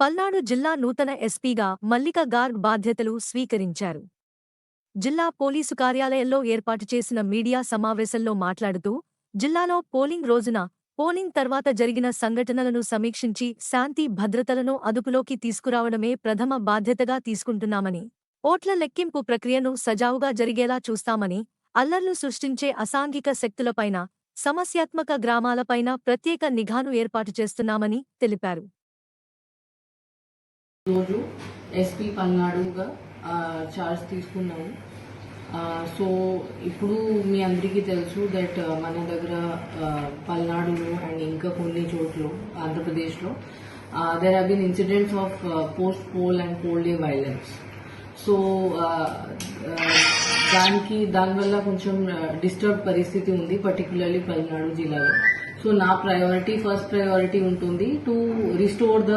పల్నాడు జిల్లా నూతన ఎస్పీగా మల్లిక గార్గ్ బాధ్యతలు స్వీకరించారు. జిల్లా పోలీసు కార్యాలయంలో ఏర్పాటు చేసిన మీడియా సమావేశంలో మాట్లాడుతూ జిల్లాలో పోలింగ్ రోజున పోలింగ్ తర్వాత జరిగిన సంఘటనలను సమీక్షించి శాంతి భద్రతలను అదుపులోకి తీసుకురావడమే ప్రథమ బాధ్యతగా తీసుకుంటున్నామని ఓట్ల లెక్కింపు ప్రక్రియను సజావుగా జరిగేలా చూస్తామని అల్లర్లు సృష్టించే అసాంఘిక శక్తులపైన సమస్యాత్మక గ్రామాలపైన ప్రత్యేక నిఘాను ఏర్పాటు చేస్తున్నామని తెలిపారు. రోజు ఎస్పీ పల్నాడుగా చార్జ్ తీసుకున్నాము. సో ఇప్పుడు మీ అందరికీ తెలుసు దట్ మన దగ్గర పల్నాడులో అండ్ ఇంకా కొన్ని చోట్ల ఆంధ్రప్రదేశ్లో there have been incidents of post poll and poll day violence so దానికి దానివల్ల కొంచెం డిస్టర్బ్ పరిస్థితి ఉంది పర్టికులర్లీ పల్నాడు జిల్లాలో. సో నా ప్రయారిటీ ఫస్ట్ ప్రయారిటీ ఉంటుంది to restore the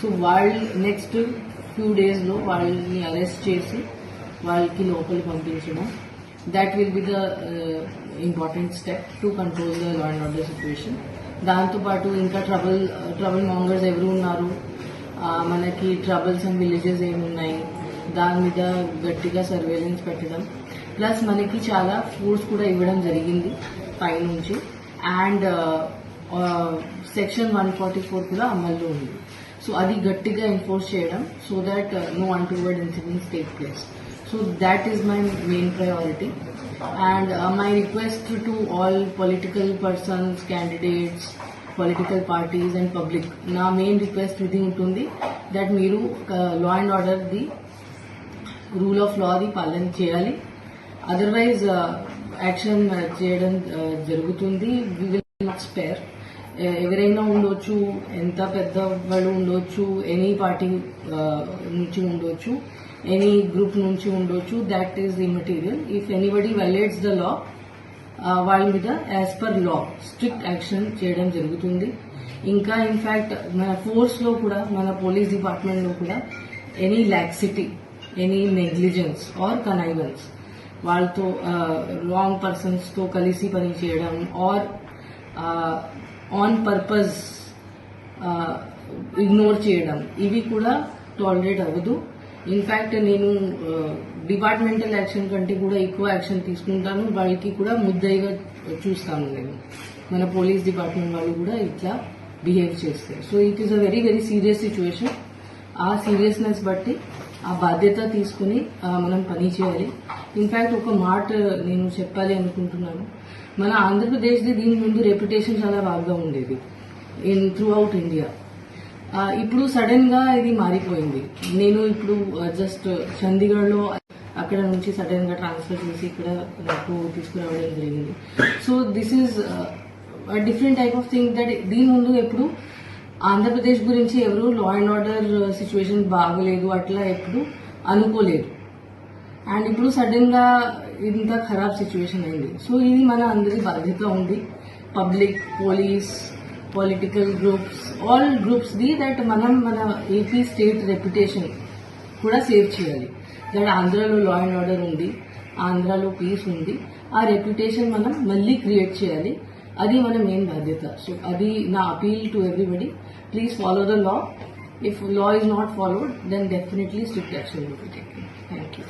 సో వాళ్ళు నెక్స్ట్ ఫ్యూ డేస్లో వాళ్ళని అరెస్ట్ చేసి వాళ్ళకి లోపలి పంపించడం. That will be the important step to control the law and order situation దాంతోపాటు ఇంకా ట్రబుల్ ట్రబుల్ మాంగర్స్ ఎవరు ఉన్నారు? మనకి ట్రబుల్స్ అండ్ విలేజెస్ ఏమున్నాయి దాని మీద గట్టిగా సర్వేలెన్స్ పెట్టడం. ప్లస్ మనకి చాలా ఫోర్స్ కూడా ఇవ్వడం జరిగింది పైనుంచి. And section one forty four కూడా అమల్లో ఉంది. సో అది గట్టిగా ఎన్ఫోర్స్ చేయడం so that no untoward incidents take place so that is my main priority and my request to all political persons candidates political parties and public నా main request ఇది ఉంటుంది that మీరు law and order the rule of లాది పాలన చేయాలి. Otherwise action చేయడం జరుగుతుంది. We will not spare ఎవరైనా ఉండొచ్చు ఎంత పెద్ద వాళ్ళు ఉండొచ్చు ఎనీ పార్టీ నుంచి ఉండొచ్చు ఎనీ గ్రూప్ నుంచి ఉండొచ్చు that is the material if anybody violates the law వాళ్ళ మీద as per law strict action చేయడం జరుగుతుంది. ఇంకా ఇన్ఫాక్ట్ మన ఫోర్స్లో కూడా మన పోలీస్ డిపార్ట్మెంట్లో కూడా any laxity any negligence or connivance వాళ్ళతో రాంగ్ పర్సన్స్తో కలిసి పని చేయడం ఆర్ ఆన్ పర్పస్ ఇగ్నోర్ చేయడం. ఇవి కూడా టాలరేట్ అవ్వదు. ఇన్ఫాక్ట్ నేను uh, డిపార్ట్మెంటల్ యాక్షన్ కంటే కూడా ఎక్కువ యాక్షన్ తీసుకుంటాను. వాళ్ళకి కూడా ముద్దయిగా చూస్తాను నేను. మన పోలీస్ డిపార్ట్మెంట్ వాళ్ళు కూడా ఇట్లా బిహేవ్ చేస్తారు so it is a very very serious situation ఆ సీరియస్నెస్ బట్టి ఆ బాధ్యత తీసుకుని మనం పని చేయాలి. ఇన్ఫాక్ట్ ఒక మాట నేను చెప్పాలి అనుకుంటున్నాను. మన ఆంధ్రప్రదేశ్ది దీని ముందు రెప్యుటేషన్ చాలా బాగా ఉండేది. ఇన్ త్రూ అవుట్ ఇండియా ఇప్పుడు సడన్గా ఇది మారిపోయింది. నేను ఇప్పుడు జస్ట్ చండీగఢ్లో అక్కడ నుంచి సడన్గా ట్రాన్స్ఫర్ చేసి ఇక్కడ నాకు తీసుకురావడం జరిగింది. So this is different type of thing that దీని ముందు ఎప్పుడు ఆంధ్రప్రదేశ్ గురించి ఎవరు లా అండ్ ఆర్డర్ సిచ్యువేషన్ బాగలేదు అట్లా ఎప్పుడు అనుకోలేదు. అండ్ ఇప్పుడు సడన్గా ఇంత ఖరాబ్ సిచ్యువేషన్ అయింది. సో ఇది మన అందరి బాధ్యత ఉంది. Public police political groups all గ్రూప్స్ది that మనం మన ఏపీ స్టేట్ రెప్యుటేషన్ కూడా సేవ్ చేయాలి. దట్ ఆంధ్రాలో లా అండ్ ఆర్డర్ ఉంది ఆంధ్రాలో పీస్ ఉంది. ఆ రెప్యుటేషన్ మనం మళ్ళీ క్రియేట్ చేయాలి. అది మన మెయిన్ బాధ్యత. సో అది నా appeal to everybody please follow the law if law is not followed then definitely strict action will be taken thank you